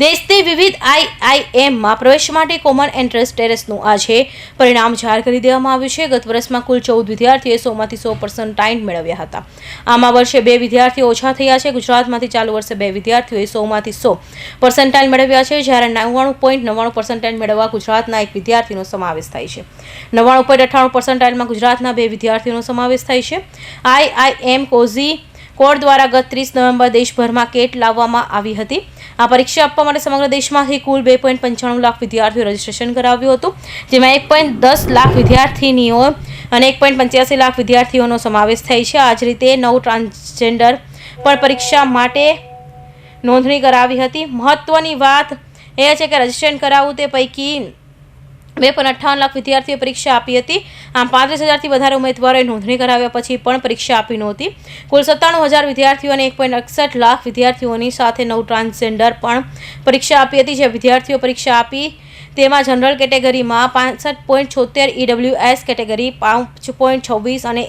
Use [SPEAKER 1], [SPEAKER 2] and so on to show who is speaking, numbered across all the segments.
[SPEAKER 1] દેશની વિવિધ આઈઆઈએમમાં પ્રવેશ માટે કોમન એન્ટ્રન્સ ટેરેસનું આજે પરિણામ જાહેર કરી દેવામાં આવ્યું છે. ગત વર્ષમાં કુલ ચૌદ વિદ્યાર્થીઓએ સોમાંથી સો પર્સન્ટાઇન મેળવ્યા હતા. આમાં વર્ષે બે વિદ્યાર્થીઓ ઓછા થયા છે. ગુજરાતમાંથી ચાલુ વર્ષે બે વિદ્યાર્થીઓએ સોમાંથી સો પર્સન્ટાઇલ મેળવ્યા છે. જ્યારે નવ્વાણું પોઈન્ટ નવ્વાણું પર્સન્ટાઇલ મેળવવા ગુજરાતના એક વિદ્યાર્થીનો સમાવેશ થાય છે. નવ્વાણું પોઈન્ટ અઠ્ઠાણું પર્સન્ટાઇલમાં ગુજરાતના બે વિદ્યાર્થીઓનો સમાવેશ થાય છે. આઈઆઈએમ કોઝી કોડ દ્વારા ગત ત્રીસ નવેમ્બર દેશભરમાં કેટ લાવવામાં આવી હતી. આ પરીક્ષા આપવા માટે સમગ્ર દેશમાંથી કુલ બે પોઈન્ટ પંચાણું લાખ વિદ્યાર્થીઓ રજીસ્ટ્રેશન કરાવ્યું હતું, જેમાં એક પોઈન્ટ દસ લાખ વિદ્યાર્થીનીઓ અને એક પોઈન્ટ પંચ્યાસી લાખ વિદ્યાર્થીઓનો સમાવેશ થાય છે. આ જ રીતે નવ ટ્રાન્સજેન્ડર પણ પરીક્ષા માટે નોંધણી કરાવી હતી. મહત્વની વાત એ છે કે રજીસ્ટ્રેશન કરાવવું તે પૈકી બે પોઈન્ટ અઠ્ઠાવન લાખ વિદ્યાર્થીઓએ પરીક્ષા આપી હતી. આમ પાંત્રીસ હજારથી વધારે ઉમેદવારોએ નોંધણી કરાવ્યા પછી પણ પરીક્ષા આપી નહોતી. કુલ સત્તાણું હજાર વિદ્યાર્થીઓ અને એક પોઈન્ટ એકસઠ લાખ વિદ્યાર્થીઓની સાથે નવ ટ્રાન્સજેન્ડર પણ પરીક્ષા આપી હતી. જે વિદ્યાર્થીઓ પરીક્ષા આપી તેમાં જનરલ કેટેગરીમાં પાંસઠ પોઈન્ટ છોતેર ઈડબ્લ્યુએસ કેટેગરી પાંચ પોઈન્ટ છવ્વીસ અને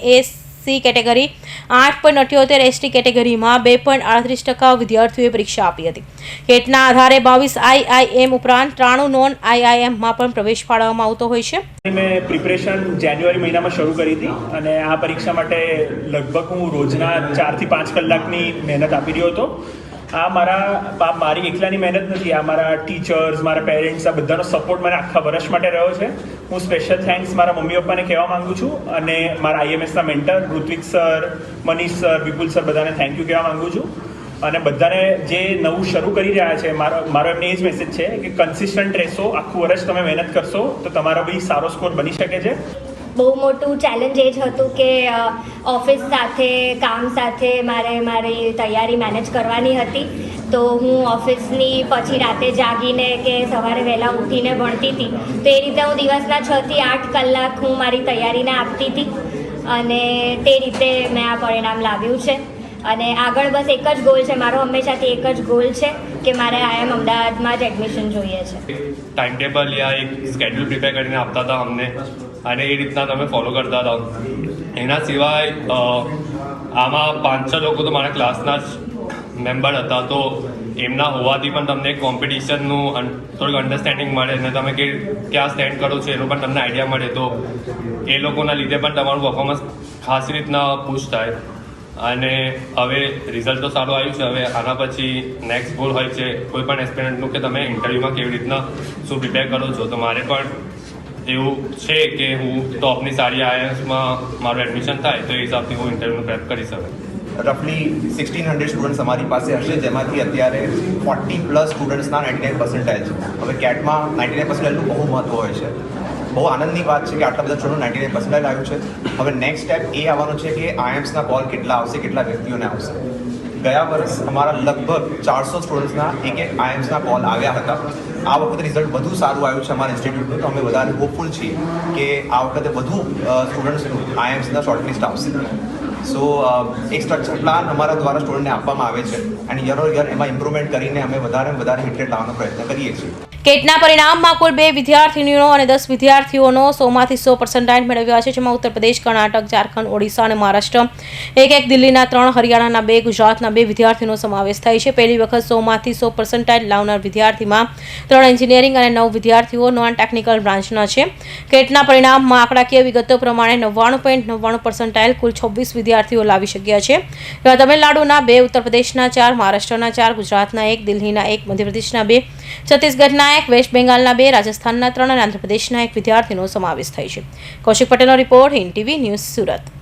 [SPEAKER 1] એસસી કેટેગરી, આઠ પોઈન્ટ અઠ્યોતેર એસટી કેટેગરીમાં બે પોઈન્ટ આડત્રીસ ટકા વિદ્યાર્થીઓએ પરીક્ષા આપી હતી. કેટના આધારે બાવીસ આઈઆઈએમ ઉપરાંત ત્રાણું નોન આઈઆઈએમમાં પણ પ્રવેશ ફાળવવામાં આવતો હોય છે.
[SPEAKER 2] મેં પ્રિપરેશન જાન્યુઆરી મહિનામાં શરૂ કરી હતી અને આ પરીક્ષા માટે લગભગ હું રોજના ચારથી પાંચ કલાકની મહેનત આપી રહ્યો હતો. આ મારા મારી એકલાની મહેનત નથી, આ મારા ટીચર્સ મારા પેરેન્ટ્સ આ બધાનો સપોર્ટ મને આખા વર્ષ માટે રહ્યો છે. હું સ્પેશિયલ થેન્ક્સ મારા મમ્મી પપ્પાને કહેવા માંગુ છું અને મારા આઈએમએસના mentor Ritvik sir Manish sir Vipul sir બધાને થેન્ક યુ કહેવા માંગુ છું. અને બધાને જે નવું શરૂ કરી રહ્યા છે, મારો મારો એમને એ જ મેસેજ છે કે કન્સિસ્ટન્ટ રહેશો, આખું વર્ષ તમે મહેનત કરશો, તો તમારો બી સારો સ્કોર બની શકે છે.
[SPEAKER 3] બહુ મોટું ચેલેન્જ એ જ હતું કે ઓફિસ સાથે, કામ સાથે મારે મારી તૈયારી મેનેજ કરવાની હતી. તો હું ઓફિસની પછી રાતે જાગીને કે સવારે વહેલા ઉઠીને ભણતી હતી. તો એ રીતે હું દિવસના છ થી આઠ કલાક હું મારી તૈયારીને આપતી હતી. અને તે રીતે મેં આ પરિણામ લાવ્યું છે. અને આગળ બસ એક જ ગોલ છે. મારો હંમેશાથી એક જ ગોલ છે કે મારે આઈએમ અમદાવાદમાં જ એડમિશન જોઈએ છે.
[SPEAKER 4] ટાઈમ ટેબલ યા એક સ્કેડ્યુલ પ્રિપેર કરીને આપતા હતા અમને. અને એ રીતના તમે ફોલો કરતા હતા. એના સિવાય આમાં પાંચ છ લોકો તો મારા ક્લાસના જ મેમ્બર હતા, તો એમના હોવાથી પણ તમને કોમ્પિટિશનનું થોડુંક અન્ડરસ્ટેન્ડિંગ મળે અને તમે કે, ક્યાં સ્ટેન્ડ કરો છો એનો પણ તમને આઈડિયા મળે. તો એ લોકોના લીધે પણ તમારું પરફોર્મન્સ ખાસ રીતના પુશ થાય. અને હવે રિઝલ્ટ તો સારું આવ્યું છે. હવે આના પછી નેક્સ્ટ ગોલ હોય છે, કોઈ પણ એસ્પિરન્ટનું કે તમે ઇન્ટરવ્યૂમાં કેવી રીતના શું પ્રિપેર કરો છો, તો મારે પણ એવું છે કે હું ટોપની સારી આઈએસમાં મારું એડમિશન થાય, તો એ હિસાબથી હું ઇન્ટરવ્યૂનું પ્રેપ કરી શકું.
[SPEAKER 5] રફલી સિક્સટીન હંડ્રેડ સ્ટુડન્ટ્સ અમારી પાસે હશે, જેમાંથી અત્યારે ફોર્ટી પ્લસ સ્ટુડન્ટ્સના નાઇન્ટી નાઇન પર્સન્ટેજ હવે કેટમાં નાઇન્ટી નાઇન પર્સન્ટેજનું બહુ મહત્વ હોય છે. બહુ આનંદની વાત છે કે આટલા બધા સ્ટુડન્ટ નાઇન્ટી નાઇન પર્સન્ટેજ આવ્યું છે. હવે નેક્સ્ટ સ્ટેપ એ આવવાનું છે કે આઈએમ્સના કોલ કેટલા આવશે, કેટલા વ્યક્તિઓને આવશે. ગયા વર્ષ અમારા લગભગ ચારસો સ્ટુડન્ટ્સના એક એક આઈએમ્સના કોલ આવ્યા હતા. આ વખતે રિઝલ્ટ વધુ સારું આવ્યું છે અમારા ઇન્સ્ટિટ્યૂટનું, તો અમે વધારે હોપફુલ છીએ કે આ વખતે વધુ સ્ટુડન્ટ્સનું આઈએમ્સના શોર્ટલિસ્ટ આવશે. સો એક સ્ટ્રક્ચર પ્લાન અમારા દ્વારા સ્ટુડન્ટને આપવામાં આવે છે. અને યર ઓર યર એમાં ઇમ્પ્રુવમેન્ટ કરીને અમે વધારે વધારે હિટ લાવવાનો પ્રયત્ન કરીએ છીએ.
[SPEAKER 1] કેટના પરિણામમાં કુલ બે વિદ્યાર્થીનીઓ અને દસ વિદ્યાર્થીઓનો સોમાંથી સો પર્સન્ટાઇજ મેળવ્યા છે, જેમાં ઉત્તર પ્રદેશ, કર્ણાટક, ઝારખંડ, ઓડિશા અને મહારાષ્ટ્ર. એક એક દિલ્હીના ત્રણ, હરિયાણાના બે, ગુજરાતના બે વિદ્યાર્થીનો સમાવેશ થાય છે. પહેલી વખત સોમાંથી સો પર્સન્ટાઇજ લાવનાર વિદ્યાર્થીમાં ત્રણ એન્જિનિયરિંગ અને નવ વિદ્યાર્થીઓ નોન ટેકનિકલ બ્રાન્ચના છે. કેટના પરિણામમાં આંકડાકીય વિગતો પ્રમાણે નવ્વાણું પોઈન્ટ નવ્વાણું પર્સન્ટાઇલ કુલ છવ્વીસ વિદ્યાર્થીઓ લાવી શક્યા છે. તમિલનાડુના બે ઉત્તર પ્રદેશના ચાર, મહારાષ્ટ્રના ચાર, ગુજરાતના એક, દિલ્હીના એક, મધ્યપ્રદેશના બે, છત્તીસગઢના એક, વેસ્ટ બેંગાલના બે, રાજસ્થાનના ત્રણ અને આંધ્રપ્રદેશના એક વિદ્યાર્થીનો સમાવેશ થાય છે. કૌશિક પટેલનો report, Hind TV news Surat.